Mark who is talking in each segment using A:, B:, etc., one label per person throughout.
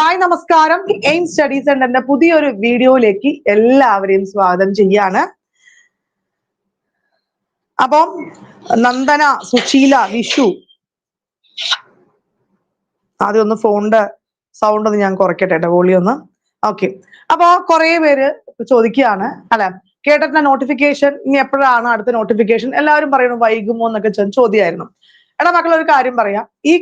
A: Hi നമസ്കാരം. Aim study സെന്ററിന്റെ പുതിയൊരു വീഡിയോയിലേക്ക് എല്ലാവരെയും സ്വാഗതം ചെയ്യാണ്. അപ്പം നന്ദന സുശീല വിഷു. ആദ്യം ഒന്ന് ഫോണിന്റെ സൗണ്ട് ഒന്ന് ഞാൻ കുറയ്ക്കട്ടെ കേട്ടോ വോളി ഒന്ന്. ഓക്കെ അപ്പൊ കുറെ പേര് ചോദിക്കുകയാണ് അല്ലെ? കേട്ടിട്ട് നോട്ടിഫിക്കേഷൻ ഇനി എപ്പോഴാണ് അടുത്ത നോട്ടിഫിക്കേഷൻ എല്ലാവരും പറയുന്നു വൈകുമോ എന്നൊക്കെ ചോദ്യമായിരുന്നു. എടാ മക്കളൊരു കാര്യം പറയാം. ഈ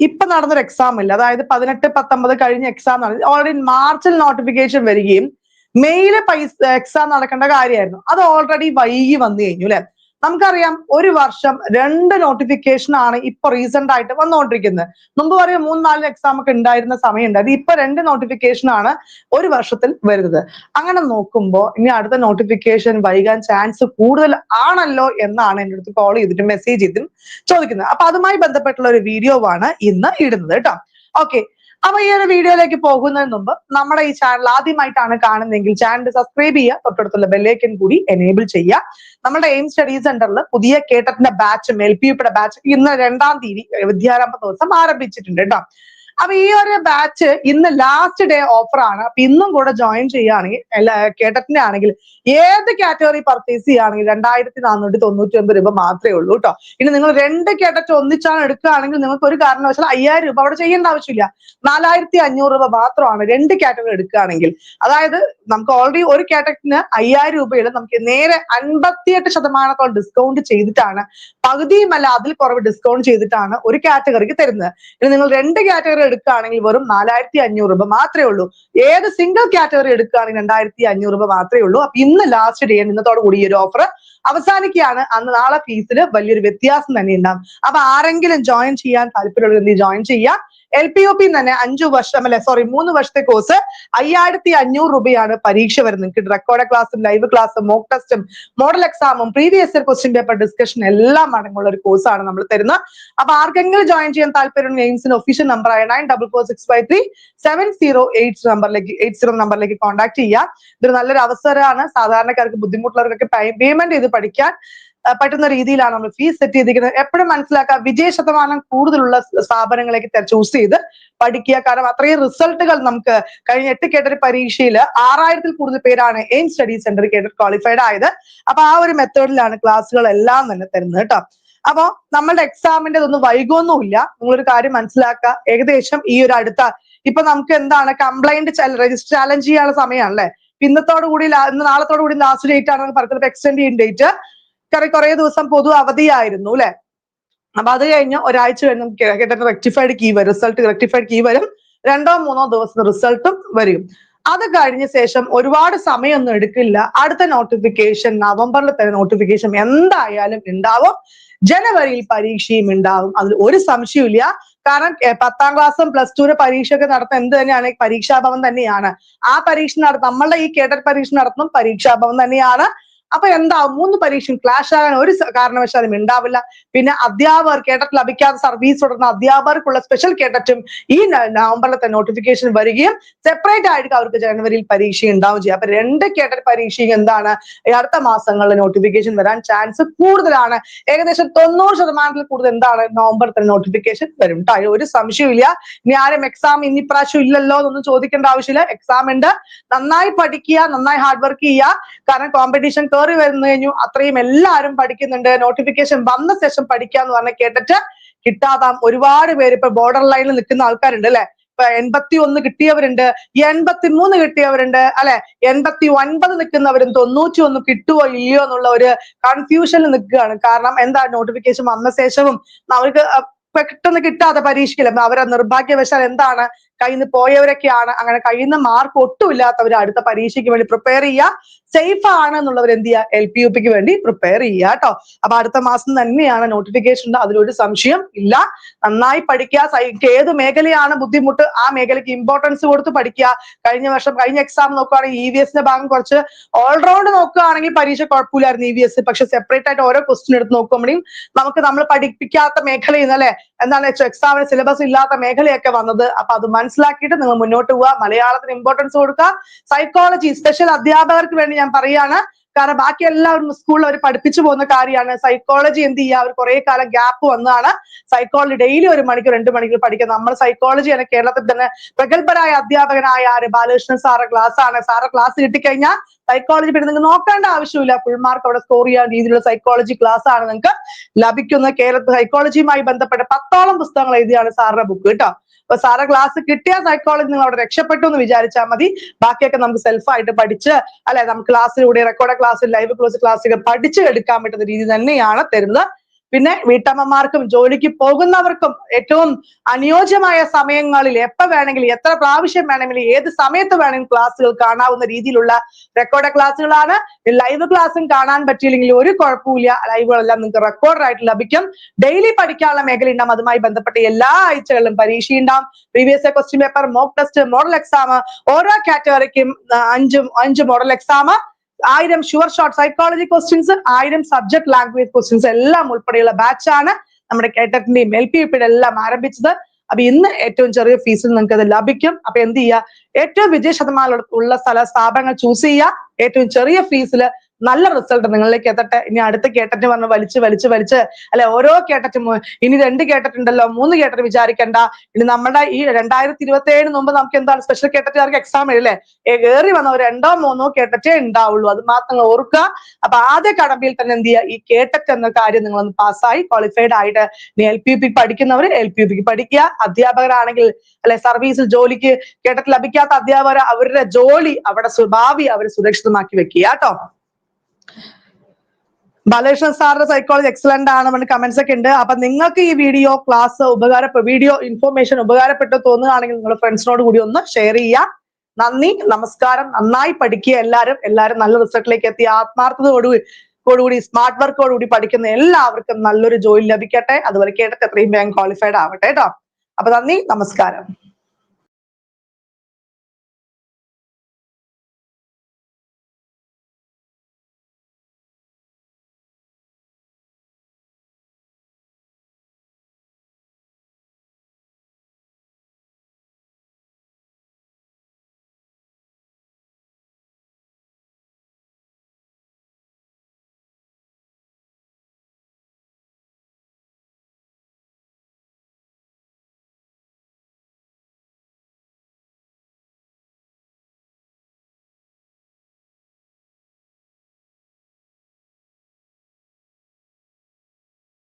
A: ഇപ്പൊ നടന്നൊരു എക്സാം ഇല്ല. അതായത് പതിനെട്ട് പത്തൊമ്പത് കഴിഞ്ഞ എക്സാം നടന്നു ഓൾറെഡി മാർച്ചിൽ നോട്ടിഫിക്കേഷൻ വരികയും മെയിൽ പൈസ എക്സാം നടക്കേണ്ട കാര്യമായിരുന്നു. അത് ഓൾറെഡി വൈകി വന്നു കഴിഞ്ഞു അല്ലെ നമുക്കറിയാം ഒരു വർഷം രണ്ട് നോട്ടിഫിക്കേഷൻ ആണ് ഇപ്പൊ റീസെന്റ് ആയിട്ട് വന്നുകൊണ്ടിരിക്കുന്നത് മുമ്പ് പറയും മൂന്ന് നാല് എക്സാം ഒക്കെ ഉണ്ടായിരുന്ന സമയം അത് ഇപ്പൊ രണ്ട് നോട്ടിഫിക്കേഷൻ ആണ് ഒരു വർഷത്തിൽ വരുന്നത്. അങ്ങനെ നോക്കുമ്പോൾ ഇനി അടുത്ത നോട്ടിഫിക്കേഷൻ വൈകാൻ ചാൻസ് കൂടുതൽ ആണല്ലോ എന്നാണ് എന്റെ അടുത്ത് കോൾ ചെയ്തിട്ട് മെസ്സേജ് ചെയ്തിട്ടും ചോദിക്കുന്നത്. അപ്പൊ അതുമായി ബന്ധപ്പെട്ടുള്ള ഒരു വീഡിയോ ആണ് ഇന്ന് ഇടുന്നത് കേട്ടോ. ഓക്കെ അപ്പൊ ഈ ഒരു വീഡിയോയിലേക്ക് പോകുന്നതിന് മുമ്പ് നമ്മുടെ ഈ ചാനൽ ആദ്യമായിട്ടാണ് കാണുന്നതെങ്കിൽ ചാനൽ സബ്സ്ക്രൈബ് ചെയ്യുക തൊട്ടടുത്തുള്ള ബെല്ലേക്കൻ കൂടി എനേബിൾ ചെയ്യുക. നമ്മുടെ എയിം സ്റ്റഡി സെന്ററിൽ പുതിയ കേട്ടറ്റിന്റെ ബാച്ചും എൽ പി യുടെ ബാച്ച് ഇന്ന് രണ്ടാം തീയതി വിദ്യാരംഭ ദിവസം ആരംഭിച്ചിട്ടുണ്ട് കേട്ടോ. അപ്പൊ ഈ ഒരു ബാച്ച് ഇന്ന് ലാസ്റ്റ് ഡേ ഓഫർ ആണ്. അപ്പൊ ഇന്നും കൂടെ ജോയിൻ ചെയ്യുകയാണെങ്കിൽ കേട്ടറ്റിന്റെ ആണെങ്കിൽ ഏത് കാറ്റഗറി പർച്ചേസ് ചെയ്യുകയാണെങ്കിൽ രണ്ടായിരത്തി നാനൂറ്റി തൊണ്ണൂറ്റി ഒമ്പത് രൂപ മാത്രമേ ഉള്ളൂ കേട്ടോ ഇനി നിങ്ങൾ രണ്ട് കേട്ടറ്റ് ഒന്നിച്ചാണ് എടുക്കുകയാണെങ്കിൽ നിങ്ങൾക്ക് ഒരു കാരണവശാലും അയ്യായിരം രൂപ അവിടെ ചെയ്യേണ്ട ആവശ്യമില്ല. നാലായിരത്തി അഞ്ഞൂറ് രൂപ മാത്രമാണ് രണ്ട് കാറ്റഗറി എടുക്കുകയാണെങ്കിൽ. അതായത് നമുക്ക് ഓൾറെഡി ഒരു കാറ്റഗറിന് അയ്യായിരം രൂപയിൽ നമുക്ക് നേരെ അൻപത്തിയെട്ട് ശതമാനത്തോളം ഡിസ്കൗണ്ട് ചെയ്തിട്ടാണ് പകുതിയുമല്ല അതിൽ കുറവ് ഡിസ്കൗണ്ട് ചെയ്തിട്ടാണ് ഒരു കാറ്റഗറിക്ക് തരുന്നത്. ഇനി നിങ്ങൾ രണ്ട് കാറ്റഗറി എടുക്കുകയാണെങ്കിൽ വെറും നാലായിരത്തി അഞ്ഞൂറ് രൂപ മാത്രമേ ഉള്ളൂ. ഏത് സിംഗിൾ കാറ്റഗറി എടുക്കുകയാണെങ്കിൽ രണ്ടായിരത്തി അഞ്ഞൂറ് രൂപ മാത്രമേ ഉള്ളൂ. അപ്പൊ ഇന്ന് ലാസ്റ്റ് ഡേ ഇന്നത്തോടു കൂടി ഈ ഒരു ഓഫർ അവസാനിക്കുകയാണ്. അന്ന് നാളെ ഫീസിൽ വലിയൊരു വ്യത്യാസം തന്നെ ഉണ്ടാവും. അപ്പൊ ആരെങ്കിലും ജോയിൻ ചെയ്യാൻ താല്പര്യമുള്ള ജോയിൻ ചെയ്യാം? എൽ പി ഒ പി തന്നെ അഞ്ചു വർഷം അല്ലെ സോറി മൂന്ന് വർഷത്തെ കോഴ്സ് അയ്യായിരത്തി അഞ്ഞൂറ് രൂപയാണ് പരീക്ഷ വരുന്നത്. നിങ്ങൾക്ക് റെക്കോർഡ് ക്ലാസ്സും ലൈവ് ക്ലാസ്സും മോക്ക് ടെസ്റ്റും മോഡൽ എക്സാമും previous year question paper discussion എല്ലാം അടങ്ങുള്ള ഒരു കോഴ്സാണ് നമ്മൾ തരുന്നത്. അപ്പൊ ആർക്കെങ്കിലും ജോയിൻ ചെയ്യാൻ താല്പര്യം എയിംസിന്റെ ഒഫീഷ്യൽ നമ്പർ ആയ nine double four six five three seven zero eight നമ്പറിലേക്ക് എയ്റ്റ് സീറോ നമ്പറിലേക്ക് കോൺടാക്ട് ചെയ്യുക. ഇതൊരു നല്ലൊരു അവസരമാണ്. സാധാരണക്കാർക്ക് ബുദ്ധിമുട്ടുള്ളവർക്കൊക്കെ പേയ്മെന്റ് ചെയ്ത് പഠിക്കാൻ പറ്റുന്ന രീതിയിലാണ് നമ്മൾ ഫീസ് സെറ്റ് ചെയ്തിരിക്കുന്നത്. എപ്പോഴും മനസ്സിലാക്കുക വിജയ ശതമാനം കൂടുതലുള്ള സ്ഥാപനങ്ങളേക്ക് ചൂസ് ചെയ്ത് പഠിക്കുക. കാരണം അത്രയും റിസൾട്ടുകൾ നമുക്ക് കഴിഞ്ഞ എട്ട് കേട്ടൊരു പരീക്ഷയിൽ ആറായിരത്തിൽ കൂടുതൽ പേരാണ് എയിം സ്റ്റഡി സെന്റർ കേട്ട് ക്വാളിഫൈഡ് ആയത്. അപ്പൊ ആ ഒരു മെത്തേഡിലാണ് ക്ലാസ്സുകൾ എല്ലാം തന്നെ തരുന്നത് കേട്ടോ. അപ്പോ നമ്മളുടെ എക്സാമിന്റെ ഇതൊന്നും വൈകൊന്നുമില്ല നിങ്ങളൊരു കാര്യം മനസ്സിലാക്കുക. ഏകദേശം ഈ ഒരു അടുത്ത ഇപ്പൊ നമുക്ക് എന്താണ് കംപ്ലൈന്റ് രജിസ്റ്റർ ചാലഞ്ച് ചെയ്യാനുള്ള സമയമാണല്ലേ? ഇന്നത്തോടു കൂടി ഇന്ന് നാളത്തോടു ലാസ്റ്റ് ഡേറ്റ് ആണെന്ന് പറഞ്ഞത് എക്സ്റ്റെൻഡ് ചെയ്യുന്ന ഡേറ്റ് കാരണം കുറെ ദിവസം പൊതു അവധിയായിരുന്നു അല്ലെ അപ്പൊ അത് കഴിഞ്ഞ് ഒരാഴ്ച കഴിഞ്ഞ് കേട്ടിട്ട് റെക്ടിഫൈഡ് കീ വരും. റിസൾട്ട് റെക്ടിഫൈഡ് കീ വരും. രണ്ടോ മൂന്നോ ദിവസം റിസൾട്ടും വരും. അത് കഴിഞ്ഞ ശേഷം ഒരുപാട് സമയമൊന്നും എടുക്കില്ല. അടുത്ത നോട്ടിഫിക്കേഷൻ നവംബറിൽ തന്നെ നോട്ടിഫിക്കേഷൻ എന്തായാലും ഉണ്ടാവും ജനുവരിയിൽ പരീക്ഷയും ഉണ്ടാവും അതിൽ ഒരു സംശയമില്ല കാരണം പത്താം ക്ലാസ്സും പ്ലസ് ടുവിന് പരീക്ഷയൊക്കെ നടത്തുന്ന എന്ത് തന്നെയാണ്? പരീക്ഷാഭവൻ തന്നെയാണ്. ആ പരീക്ഷ നടത്തും നമ്മളുടെ ഈ കേട്ടർ പരീക്ഷ നടത്തും പരീക്ഷാഭവൻ തന്നെയാണ്. അപ്പൊ എന്താ മൂന്ന് പരീക്ഷയും ക്ലാഷ് ആകാൻ ഒരു കാരണവശാലും ഉണ്ടാവില്ല പിന്നെ അധ്യാപകർ കേഡറ്റ് ലഭിക്കാതെ സർവീസ് തുടർന്ന അധ്യാപകർക്കുള്ള സ്പെഷ്യൽ കേഡറ്റും ഈ ന- നവംബറിലത്തെ നോട്ടിഫിക്കേഷൻ വരികയും സെപ്പറേറ്റ് ആയിട്ട് അവർക്ക് ജനുവരിയിൽ പരീക്ഷ ഉണ്ടാവും ചെയ്യും. അപ്പൊ രണ്ട് കേഡറ്റ് പരീക്ഷയും എന്താണ്? അടുത്ത മാസങ്ങളിൽ നോട്ടിഫിക്കേഷൻ വരാൻ ചാൻസ് കൂടുതലാണ്. ഏകദേശം തൊണ്ണൂറ് ശതമാനത്തിൽ കൂടുതൽ എന്താണ്? നവംബർ തന്നെ നോട്ടിഫിക്കേഷൻ വരും കേട്ടോ ഒരു സംശയമില്ല ഇനി ആരും എക്സാം ഇനി പ്രാവശ്യം ഇല്ലല്ലോ എന്നൊന്നും ചോദിക്കേണ്ട ആവശ്യമില്ല. എക്സാം ഉണ്ട് നന്നായി പഠിക്കുക നന്നായി ഹാർഡ് വർക്ക് ചെയ്യുക. കാരണം കോമ്പറ്റീഷൻ കയറി വരുന്നു കഴിഞ്ഞു. അത്രയും എല്ലാവരും പഠിക്കുന്നുണ്ട്. നോട്ടിഫിക്കേഷൻ വന്ന ശേഷം പഠിക്കാന്ന് പറഞ്ഞ കേട്ടിട്ട് കിട്ടാതാം ഒരുപാട് പേര് ഇപ്പൊ ബോർഡർ ലൈനിൽ നിൽക്കുന്ന ആൾക്കാരുണ്ട് അല്ലെ? ഇപ്പൊ എൺപത്തി ഒന്ന് കിട്ടിയവരുണ്ട്. എൺപത്തി മൂന്ന് കിട്ടിയവരുണ്ട് അല്ലെ? എൺപത്തി ഒൻപത് നിൽക്കുന്നവരും തൊണ്ണൂറ്റി ഒന്ന് കിട്ടുമോ ഇല്ലയോ എന്നുള്ള ഒരു കൺഫ്യൂഷനിൽ നിൽക്കുകയാണ്. കാരണം എന്താ നോട്ടിഫിക്കേഷൻ വന്ന ശേഷവും അവർക്ക് പെട്ടെന്ന് കിട്ടാതെ പരീക്ഷിക്കില്ല. അവരെ നിർഭാഗ്യവശാൽ എന്താണ് കയ്യിൽ പോയവരൊക്കെയാണ്. അങ്ങനെ കഴിയുന്ന മാർക്ക് ഒട്ടുമില്ലാത്തവർ അടുത്ത പരീക്ഷയ്ക്ക് വേണ്ടി പ്രിപ്പയർ ചെയ്യുക. സേഫ് ആണ് എന്നുള്ളവർ എന്ത് ചെയ്യുക? എൽ പി യു പിക്ക് വേണ്ടി പ്രിപ്പയർ ചെയ്യുക കേട്ടോ. അപ്പൊ അടുത്ത മാസം തന്നെയാണ് നോട്ടിഫിക്കേഷൻ ഉണ്ട്. അതിലൊരു സംശയം ഇല്ല. നന്നായി പഠിക്കുക. ഏത് മേഖലയാണ് ബുദ്ധിമുട്ട്? ആ മേഖലയ്ക്ക് ഇമ്പോർട്ടൻസ് കൊടുത്ത് പഠിക്കുക. കഴിഞ്ഞ വർഷം കഴിഞ്ഞ എക്സാം നോക്കുകയാണെങ്കിൽ ഇ വി എസിന്റെ ഭാഗം കുറച്ച് ഓൾറൗണ്ട് നോക്കുകയാണെങ്കിൽ പരീക്ഷ കുഴപ്പമില്ലായിരുന്നു ഇ വി എസ് പക്ഷെ സെപ്പറേറ്റ് ആയിട്ട് ഓരോ ക്വസ്റ്റ്യൻ എടുത്ത് നോക്കുമ്പോഴേക്കും നമുക്ക് നമ്മൾ പഠിപ്പിക്കാത്ത മേഖലയിൽ നിന്ന് അല്ലെ? എന്താണ് എക്സാമിന് സിലബസ് ഇല്ലാത്ത മേഖലയൊക്കെ വന്നത്. അപ്പൊ അത് മനസ്സിലാക്കിയിട്ട് നിങ്ങൾ മുന്നോട്ട് പോവുക മലയാളത്തിന് ഇമ്പോർട്ടൻസ് കൊടുക്കുക സൈക്കോളജി സ്പെഷ്യൽ അധ്യാപകർക്ക് വേണ്ടി ഞാൻ പറയാണ്. കാരണം ബാക്കി എല്ലാവരും സ്കൂളിൽ അവർ പഠിപ്പിച്ചു പോകുന്ന കാര്യമാണ്. സൈക്കോളജി എന്ത് ചെയ്യുക അവർ കുറെ കാലം ഗ്യാപ്പ് വന്നതാണ്. സൈക്കോളജി ഡെയിലി ഒരു മണിക്കൂർ രണ്ട് മണിക്കൂർ പഠിക്കുന്നത് നമ്മൾ സൈക്കോളജി തന്നെ കേരളത്തിൽ തന്നെ പ്രഗത്ഭരായ അധ്യാപകനായ ആര്? ബാലകൃഷ്ണൻ സാറ് ക്ലാസ് ആണ്. സാറ് ക്ലാസ് കിട്ടിക്കഴിഞ്ഞാൽ സൈക്കോളജി പിന്നെ നിങ്ങൾക്ക് നോക്കേണ്ട ആവശ്യമില്ല. ഫുൾ മാർക്ക് അവിടെ സ്കോർ ചെയ്യാൻ രീതിയിലുള്ള സൈക്കോളജി ക്ലാസ് ആണ് നിങ്ങൾക്ക് ലഭിക്കുന്ന കേരളത്തിൽ സൈക്കോളജിയുമായി ബന്ധപ്പെട്ട പത്തോളം പുസ്തകങ്ങൾ എഴുതിയാണ് സാറിന്റെ ബുക്ക് കേട്ടോ അപ്പൊ സാറ ക്ലാസ് കിട്ടിയ സൈക്കോളജി നിങ്ങൾ അവിടെ രക്ഷപ്പെട്ടു എന്ന് വിചാരിച്ചാൽ മതി. ബാക്കിയൊക്കെ നമുക്ക് സെൽഫായിട്ട് പഠിച്ച് അല്ലെ നമുക്ക് ക്ലാസ്സിലൂടെ റെക്കോർഡ് ക്ലാസ് ലൈവ് ക്ലാസ് ക്ലാസ്സൊക്കെ പഠിച്ച് എടുക്കാൻ പറ്റുന്ന രീതി തന്നെയാണ് തരുന്നത്. പിന്നെ വീട്ടമ്മമാർക്കും ജോലിക്ക് പോകുന്നവർക്കും ഏറ്റവും അനുയോജ്യമായ സമയങ്ങളിൽ എപ്പോൾ വേണമെങ്കിലും എത്ര പ്രാവശ്യം വേണമെങ്കിലും ഏത് സമയത്ത് വേണമെങ്കിലും ക്ലാസ്സുകൾ കാണാവുന്ന രീതിയിലുള്ള റെക്കോർഡ് ക്ലാസ്സുകളാണ്. ലൈവ് ക്ലാസ്സും കാണാൻ പറ്റിയില്ലെങ്കിൽ ഒരു കുഴപ്പമില്ല ലൈവുകളെല്ലാം നിങ്ങൾക്ക് റെക്കോർഡായിട്ട് ലഭിക്കും. ഡെയിലി പഠിക്കാനുള്ള മേഖല അതുമായി ബന്ധപ്പെട്ട എല്ലാ ആഴ്ചകളിലും പരീക്ഷ ഉണ്ടാവും. Previous question paper mock test model exam ഓരോ കാറ്റഗറിക്കും അഞ്ചും അഞ്ച് മോഡൽ എക്സാം ആയിരം ഷുവർ ഷോർട്ട് സൈക്കോളജി ക്വസ്റ്റ്യൻസ് ആയിരം സബ്ജക്ട് ലാംഗ്വേജ് ക്വസ്റ്റ്യൻസ് എല്ലാം ഉൾപ്പെടെയുള്ള ബാച്ചാണ് നമ്മുടെ കേട്ടറ്റിന്റെയും എൽ പി യുടെ എല്ലാം ആരംഭിച്ചത്. അപ്പൊ ഇന്ന് ഏറ്റവും ചെറിയ ഫീസിൽ നിങ്ങൾക്ക് അത് ലഭിക്കും. അപ്പൊ എന്ത് ചെയ്യുക? ഏറ്റവും വിജയ ശതമാനം ഉള്ള സ്ഥല സ്ഥാപനങ്ങൾ ചൂസ് ചെയ്യുക. ഏറ്റവും ചെറിയ ഫീസിൽ നല്ല റിസൾട്ട് നിങ്ങളിലേക്ക് എത്തട്ടെ. ഇനി അടുത്ത കേട്ടറ്റ് പറഞ്ഞ് വലിച്ച് വലിച്ച് വലിച്ച് അല്ലെ ഓരോ കേട്ടറ്റും ഇനി രണ്ട് കേട്ടറ്റുണ്ടല്ലോ മൂന്ന് കേട്ടറ്റ് വിചാരിക്കണ്ട. ഇനി നമ്മുടെ ഈ രണ്ടായിരത്തി ഇരുപത്തി ഏഴിന് മുമ്പ് നമുക്ക് എന്താണ് സ്പെഷ്യൽ കേട്ടറ്റുകാർക്ക് എക്സാം എഴുതില്ലേ കയറി വന്ന ഒരു രണ്ടോ മൂന്നോ കേട്ടറ്റേ ഉണ്ടാവുള്ളൂ. അത് മാത്രം നിങ്ങൾ ഓർക്കുക. അപ്പൊ ആദ്യ കടമ്പയിൽ തന്നെ എന്ത് ചെയ്യുക? ഈ കേട്ടറ്റ് എന്ന കാര്യം നിങ്ങളൊന്ന് പാസ്സായി ക്വാളിഫൈഡ് ആയിട്ട് ഇനി എൽ പി പി പഠിക്കുന്നവർ എൽ പി പിക്ക് പഠിക്കുക. അധ്യാപകരാണെങ്കിൽ അല്ലെ സർവീസിൽ ജോലിക്ക് കേട്ടറ്റ് ലഭിക്കാത്ത അധ്യാപകർ അവരുടെ ജോലി അവരുടെ ഭാവി അവർ സുരക്ഷിതമാക്കി വെക്കുക. കേട്ടോ? ബാലകൃഷ്ണൻ സാറിന്റെ സൈക്കോളജി എക്സലന്റ് ആണ് പറഞ്ഞ് കമന്റ്സ് ഒക്കെ ഉണ്ട്. അപ്പൊ നിങ്ങൾക്ക് ഈ വീഡിയോ ക്ലാസ് ഉപകാരപ്പെട്ട വീഡിയോ ഇൻഫോർമേഷൻ ഉപകാരപ്പെട്ടു തോന്നുകയാണെങ്കിൽ നിങ്ങൾ ഫ്രണ്ട്സിനോട് കൂടി ഒന്ന് ഷെയർ ചെയ്യുക. നന്ദി നമസ്കാരം. നന്നായി പഠിക്കുക എല്ലാവരും. എല്ലാവരും നല്ല റിസൾട്ടിലേക്ക് എത്തി. ആത്മാർത്ഥതയോടുകൂടി കൂടി സ്മാർട്ട് വർക്കോടുകൂടി പഠിക്കുന്ന എല്ലാവർക്കും നല്ലൊരു ജോലി ലഭിക്കട്ടെ. അതുപോലെ കേട്ടിട്ട് എത്രയും വേഗം ക്വാളിഫൈഡ് ആവട്ടെ കേട്ടോ. അപ്പൊ നന്ദി നമസ്കാരം.